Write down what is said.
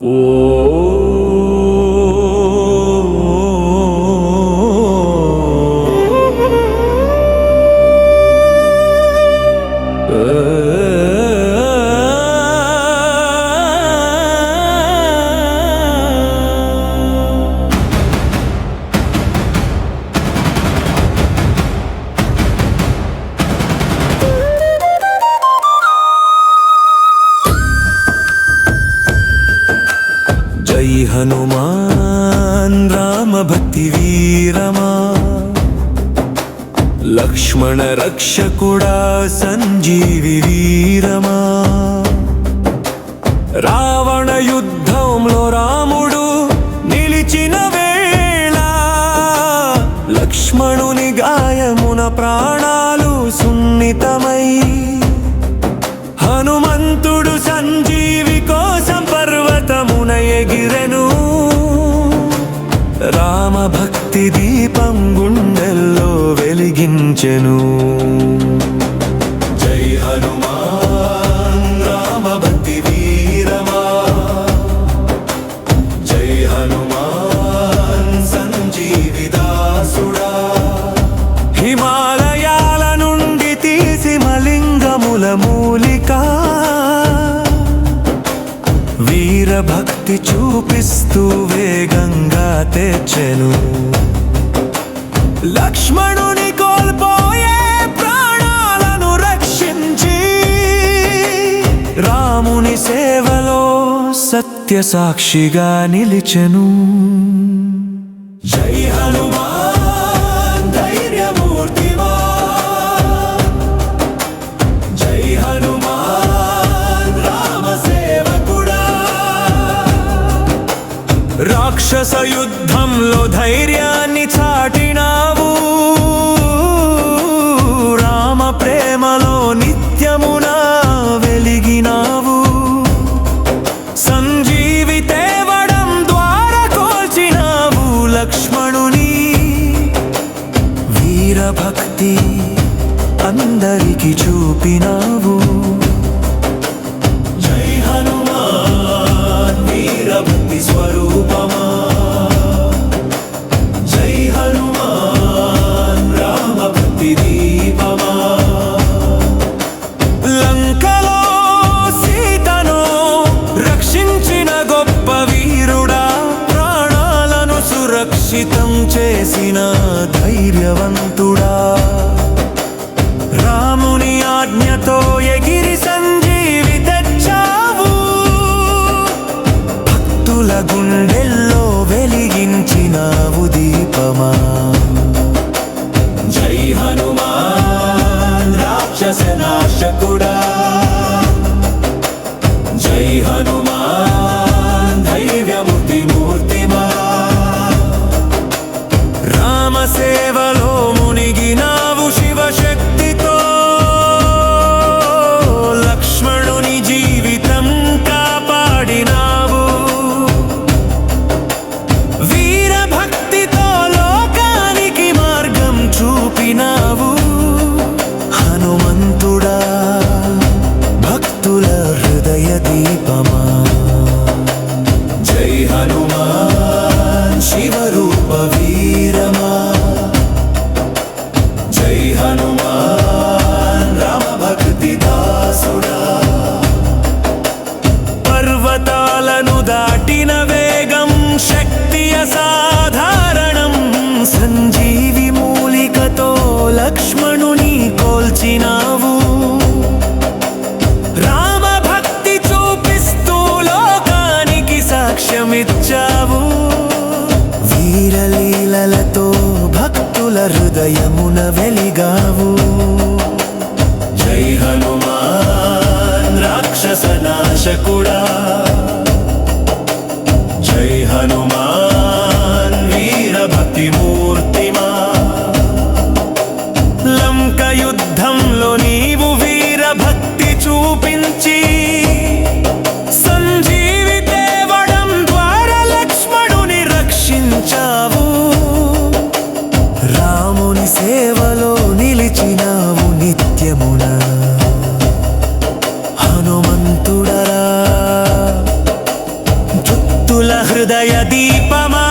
జై లక్ష్మణ రక్షకుడా సంజీవి వీరమా? రావణ యుద్ధంలో రాముడు నిలిచిన వేళ లక్ష్మణుని గాయమున ప్రాణాలు సున్నితమై హనుమంతుడు సంజీవి కోసం పర్వతమున ఎగిరెను. రామ భక్తి దీపం గుండెల్లో వెలిగించెను. జై హనుమా భక్తి చూపిస్తూ వేగంగా తెచ్చెను. లక్ష్మణుని కోల్పోయే ప్రాణాలను రక్షించి రాముని సేవలో సత్య సాక్షిగా నిలిచెను. జై హనుమా రాక్షస యుద్ధంలో ధైర్యాన్ని చాటినావు. రామ ప్రేమలో నిత్యమునా వెలిగినావు. సంజీవి తేవడం ద్వారా కోల్చినావు లక్ష్మణుని. వీరభక్తి అందరికి చూపినావు. సురక్షితం చేసిన ధైర్యవంతుడా? రాముని ఆజ్ఞతో ఎగిరి సంజీవి తెచ్చావు. భక్తుల గుండెల్లో వెలిగించినావు దీపమా? జై హనుమా రామ సేవలో చేశావు. జై హనుమాన్ రాక్షస నాశకుడా. భక్తుల హృదయ దీపమా?